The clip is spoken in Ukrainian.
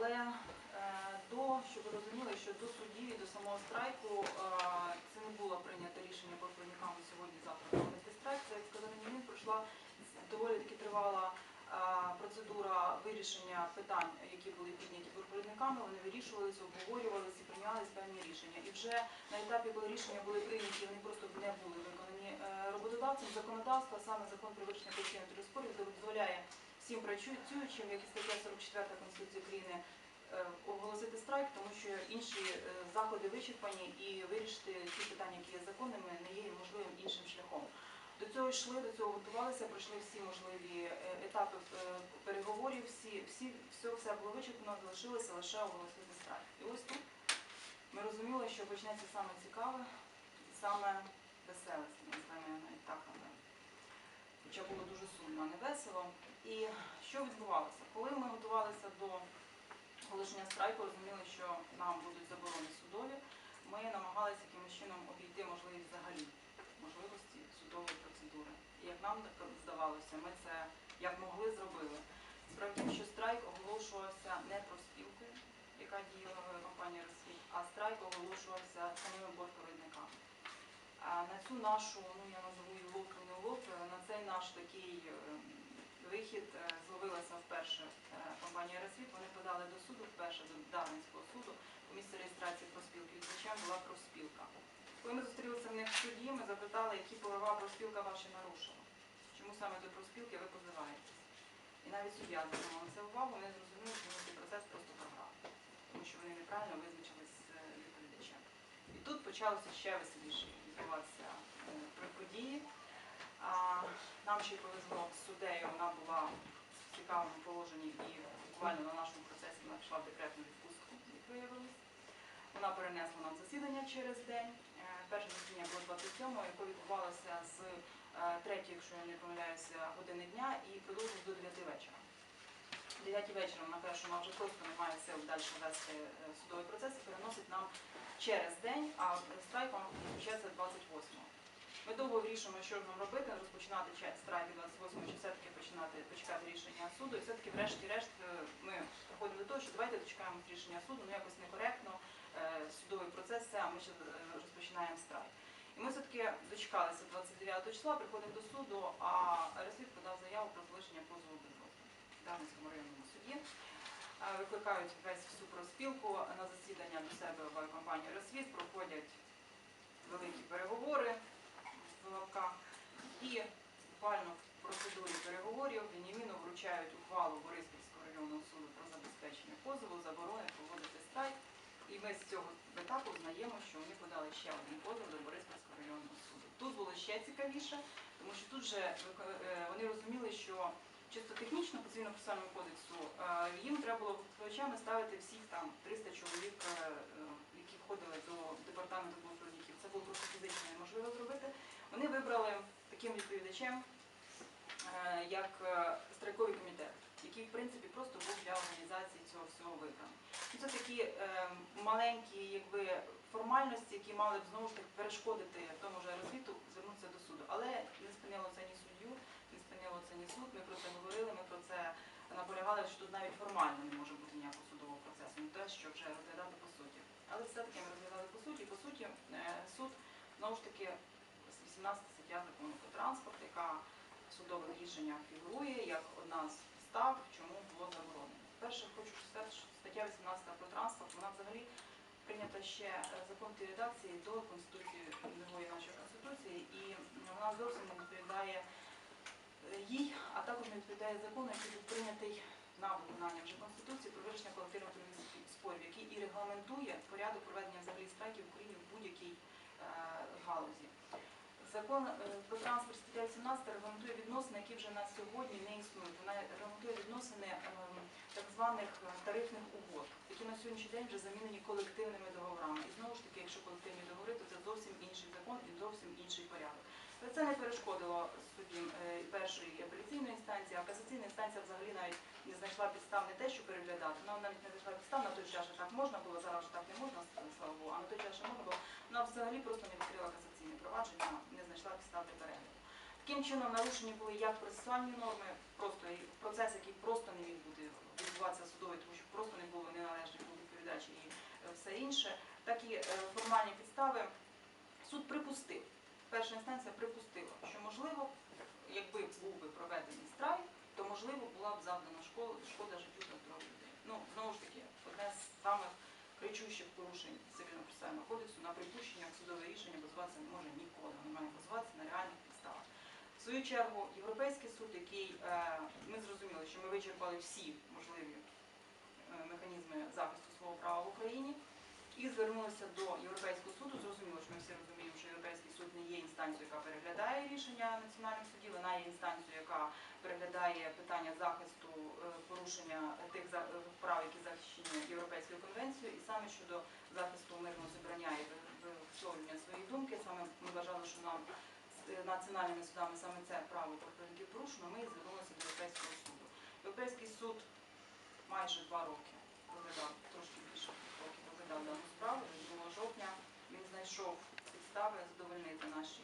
Але е, до, щоб ви розуміли, що до судів і до самого страйку е, це не було прийнято рішення по провідникам сьогодні, завтра проводити страйк. Це, як сказав Німін, пройшла доволі таки тривала е, процедура вирішення питань, які були підняті провідниками. Вони вирішувалися, обговорювалися і приймалися певні рішення. І вже на етапі, коли рішення були прийняті, вони просто не були виконані е, роботодавцем. Законодавство, саме закон про вирішення колективних спорів, дозволяє всім працюючим, як і стаття 44 Конституції України, е, оголосити страйк, тому що інші е, заходи вичерпані і вирішити ті питання, які є законними, не є можливим іншим шляхом. До цього йшли, до цього готувалися, пройшли всі можливі е, етапи переговорів, всі, всі, все, все було вичерпано, залишилося лише оголосити страйк. І ось тут ми розуміли, що почнеться саме цікаве саме веселе, його навіть так, але хоча було дуже сумно, не весело. І що відбувалося? Коли ми готувалися до оголошення страйку, розуміли, що нам будуть заборони судові, ми намагалися якимось чином обійти можливість взагалі можливості судової процедури. І як нам здавалося, ми це як могли зробили. Тім, що страйк оголошувався не профспілкою, яка діяла в компанії «Росвіт», а страйк оголошувався самими бортпровідниками. На цю нашу, ну я назову її лодку не лодку, на цей наш такий е, вихід е, зловилася вперше е, компанія «Росвіт». Вони подали до суду вперше до Дарницького суду у місці реєстрації профспілки. Відповідачем була профспілка. Коли ми зустрілися в них в суді, ми запитали, які права профспілка ваші нарушила. Чому саме до профспілки ви позиваєтесь? І навіть суддя звернув на це увагу, вони зрозуміли, що цей процес просто програв, тому що вони неправильно визначились з е, відповідачем. І тут почалося ще веселіше відбуватися е, при події. Нам ще повезло з суддею, вона була в цікавому положенні і буквально на нашому процесі вона пішла в декретну відпустку, як виявилось. Вона перенесла нам засідання через день. Е, Перше засідання було 27-го, яке відбувалося з 3, якщо я не помиляюся, години дня і продовжилось до 9 вечора. В 9 вечора вона каже, що вона вже просто не має сил далі вести е, судовий процес і переносить нам через день, а страйк вам розпочається 28-го. Ми довго вирішуємо, що нам робити, розпочинати страйк 28-го чи все-таки починати почекати рішення суду. І все-таки, врешті-решт, е, ми приходимо до того, що давайте дочекаємо рішення суду, ну якось некоректно, е, судовий процес, це, а ми ще розпочинаємо страйк. І ми все-таки дочекалися 29 числа, приходимо до суду, а Росвіт подав заяву про залишення позову без Дарницькому районному суді. Е, Викликають весь всю проспілку на засідання до себе в компанію Росвіт, проходять великі переговори в лапках і буквально в процедурі переговорів Веніміну вручають ухвалу Бориспільського районного суду про забезпечення позову, заборони проводити страйк. І ми з цього етапу знаємо, що вони подали ще один позов до Бориспільського районного суду. Тут було ще цікавіше, тому що тут же вик- е, вони розуміли, що чисто технічно по цивільно процесуальному кодексу е, їм треба було відповідачами ставити всіх там 300 чоловік, е, е, які входили до департаменту благополучників. Це було просто фізично неможливо зробити. Вони вибрали таким відповідачем як страйковий комітет, який в принципі просто був для організації цього всього вибраний. Ну, Це такі маленькі якби, формальності, які мали б знову ж таки перешкодити тому ж аеросвіту звернутися до суду. Але не спинило це ні суддю, спинило це ні суд. Ми про це говорили, ми про це наполягали, що тут навіть формально не може бути ніякого судового процесу, не те, що вже розглядати по суті. Але все-таки ми розглядали по суті. По суті, е, суд знову ж таки 18 стаття закону про транспорт, яка в судових рішеннях фігурує як одна з підстав, чому було заборонено. Перше, хочу сказати, що стаття 18 про транспорт, вона взагалі прийнята ще е, закон тієї редакції до Конституції нової нашої Конституції, і вона зовсім не відповідає е, їй, а також не відповідає закону, який був прийнятий на виконання вже Конституції про вирішення колективних спорів, який і регламентує порядок проведення взагалі страйків в Україні в будь-якій е, галузі. Закон е, про транспорт стаття 18 регламентує відносини, які вже на сьогодні не існують. Вона регламентує відносини ем, так званих е, тарифних угод, які на сьогоднішній день вже замінені колективними договорами. І знову ж таки, якщо колективні договори, то це зовсім інший закон і зовсім інший порядок. Але це не перешкодило суддям е, першої апеляційної інстанції, а касаційна інстанція взагалі навіть не знайшла підстав не те, що переглядати. Вона навіть не знайшла підстав на той час, що так можна було, зараз так не можна, слава Богу, а на той час, що можна було, вона взагалі просто не відкрила касаційне провадження, не знайшла підстав для перегляду. Таким чином нарушені були як процесуальні норми, просто і процес, який просто не міг бути відбуватися судовий, тому що просто не було неналежних відповідачів і е, все інше. Так і е, формальні підстави суд припустив. Перша інстанція припустила, що можливо, якби був би проведений страйк, то можливо була б завдана шкода життю та здоров'ю людей. Ну знову ж таки, одне з самих кричущих порушень цивільно-процесуального кодексу на припущеннях судове рішення базуватися не може ніколи. Воно має базуватися на реальних підставах. В свою чергу, Європейський суд, який е, ми зрозуміли, що ми вичерпали всі можливі е, механізми захисту свого права в Україні. І звернулися до Європейського суду. Зрозуміло, що ми всі розуміємо, що Європейський суд не є інстанцією, яка переглядає рішення національних судів, вона є інстанцією, яка переглядає питання захисту е, порушення тих е, прав, які захищені Європейською конвенцією, і саме щодо захисту мирного зібрання і ви- висловлювання своєї думки, саме ми вважали, що нам е, національними судами саме це право представників порушено. Ми звернулися до Європейського суду. Європейський суд майже два роки розглядав трошки більше років розглядав дану справу. І 2 жовтня він знайшов підстави задовольнити наші